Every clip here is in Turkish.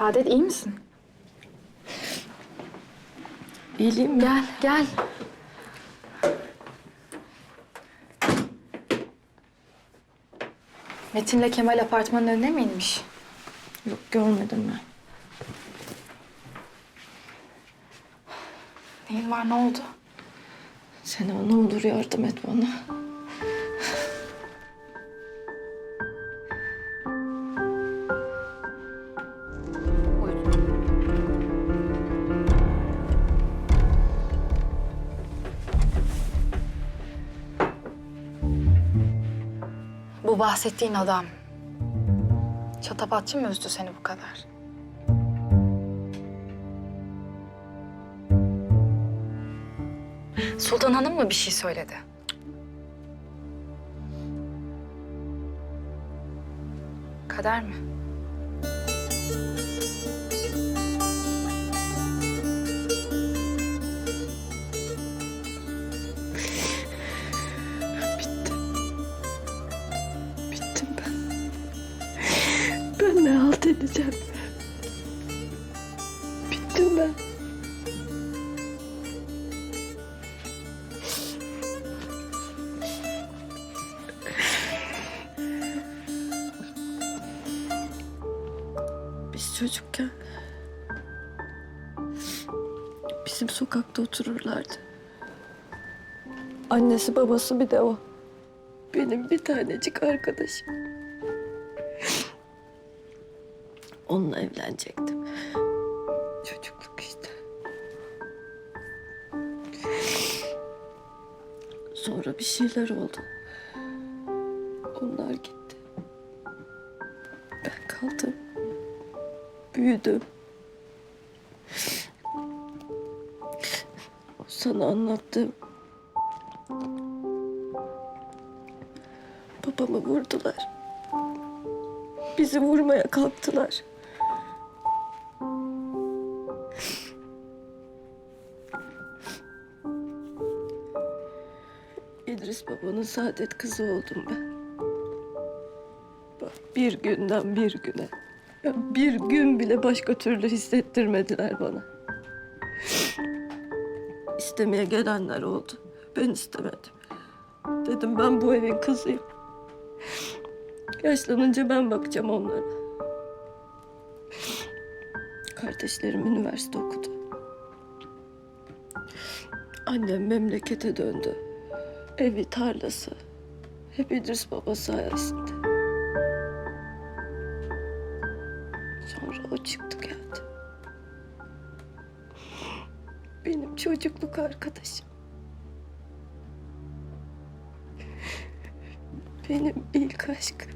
Saadet iyi misin? İyiliğim? Gel, gel. Metin'le Kemal apartmanın önüne mi inmiş? Yok görmedim ben. Neyin var, ne oldu? Sena ne olur yardım et bana. Bahsettiğin adam. Çatapatçı mı üzdü seni bu kadar? Sultan Hanım mı bir şey söyledi? Kader mi? Halt edeceğim? Bittim ben. Biz çocukken bizim sokakta otururlardı. Annesi babası bir de o. Benim bir tanecik arkadaşım. Onunla evlenecektim. Çocukluk işte. Sonra bir şeyler oldu. Onlar gitti. Ben kaldım. Büyüdüm. Sana anlattığım Babamı vurdular. Bizi vurmaya kalktılar. Babanın saadet kızı oldum ben. Bak bir günden bir güne. Ya bir gün bile başka türlü hissettirmediler bana. İstemeye gelenler oldu. Ben istemedim. Dedim ben bu evin kızıyım. Yaşlanınca ben bakacağım onlara. Kardeşlerim üniversite okudu. Annem memlekete döndü. Evi, tarlası. Hep İdris baba sayesinde. Sonra o çıktı geldi. Benim çocukluk arkadaşım. Benim ilk aşkım.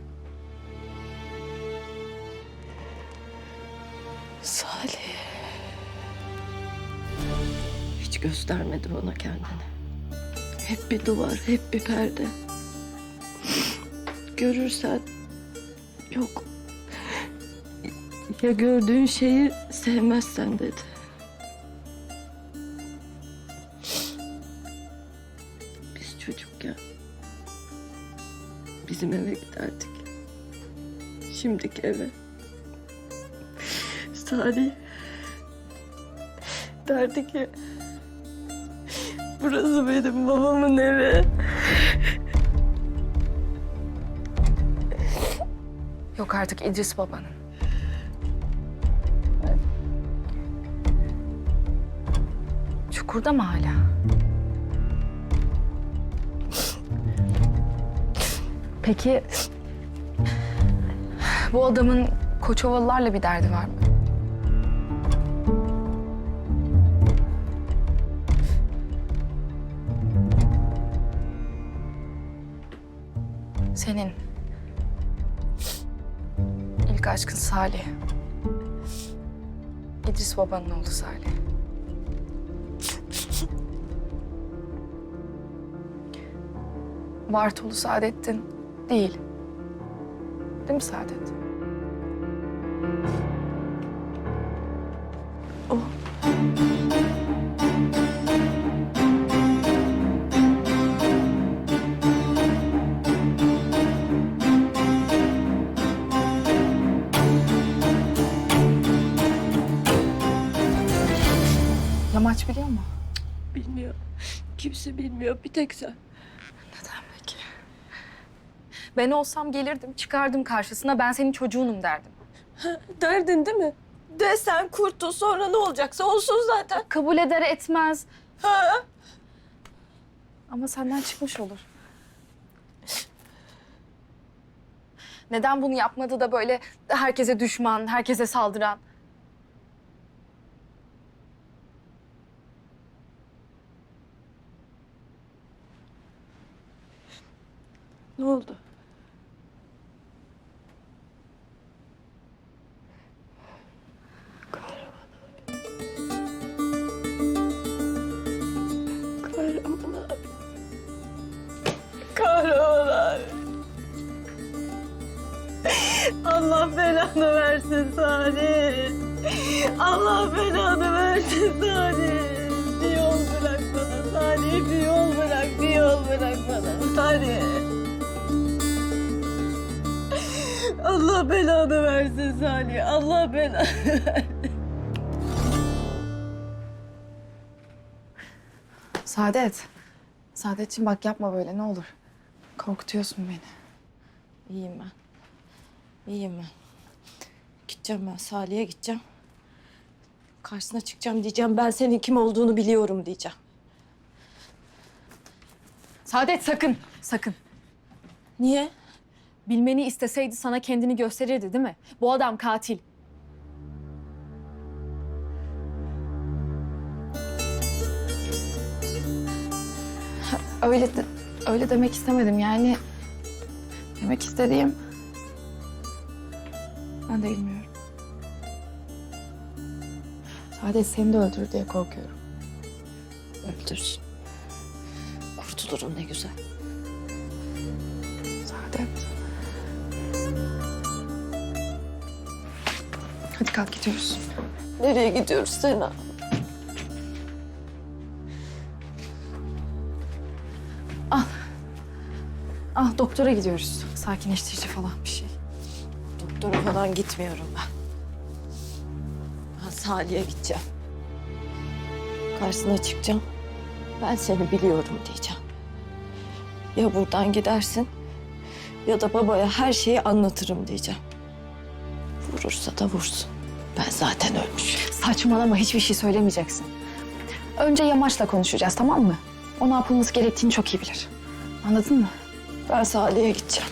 Salih. Hiç göstermedi bana kendini. Hep bir duvar, hep bir perde. Görürsen yok. Ya gördüğün şeyi sevmezsen dedi. Biz çocukken bizim eve giderdik. Şimdiki eve. Salih derdi ki burası benim babamın evi. Yok artık İdris babanın. Çukurda mı hala? Peki bu adamın Koçovalılarla bir derdi var mı? Senin ilk aşkın Salih. İdris babanın oğlu Salih. Bartolu Saadettin değil. Değil mi Saadet? Bilmiyor. Kimse bilmiyor. Bir tek sen. Neden peki? Ben olsam gelirdim, çıkardım karşısına. Ben senin çocuğunum derdim. Derdin değil mi? De sen kurtul sonra ne olacaksa olsun zaten. Kabul eder etmez. Ha? Ama senden çıkmış olur. Neden bunu yapmadı da böyle herkese düşman, herkese saldıran? Ne oldu? Kahraman abi. Kahraman abi. Allah belanı versin Salih. Allah belanı versin Salih. Bir yol bırak bana Salih. Bir yol bırak, bir yol bırak bana Salih. Allah belanı versin Salih. Allah belanı Saadet. Saadetciğim bak yapma böyle ne olur. Korkutuyorsun beni. İyiyim ben. İyiyim ben. Gideceğim ben Salih'e gideceğim. Karşısına çıkacağım diyeceğim. Ben senin kim olduğunu biliyorum diyeceğim. Saadet sakın, sakın. Niye? Bilmeni isteseydi sana kendini gösterirdi değil mi? Bu adam katil. Öyle de, öyle demek istemedim yani. Demek istediğim... Ben de bilmiyorum. Saadet seni de öldürür diye korkuyorum. Öldürsün. Kurtulurum ne güzel. Saadet. Hadi kalk gidiyoruz. Nereye gidiyoruz Sena? Ah doktora gidiyoruz. Sakinleştirici falan bir şey. Doktora falan gitmiyorum ben. Ben Salih'e gideceğim. Karşısına çıkacağım. Ben seni biliyorum diyeceğim. Ya buradan gidersin ya da babaya her şeyi anlatırım diyeceğim. Vurursa da vursun. Ben zaten ölmüşüm. Saçmalama hiçbir şey söylemeyeceksin. Önce Yamaç'la konuşacağız tamam mı? O ne yapılması gerektiğini çok iyi bilir. Anladın mı? Ben Salih'e gideceğim.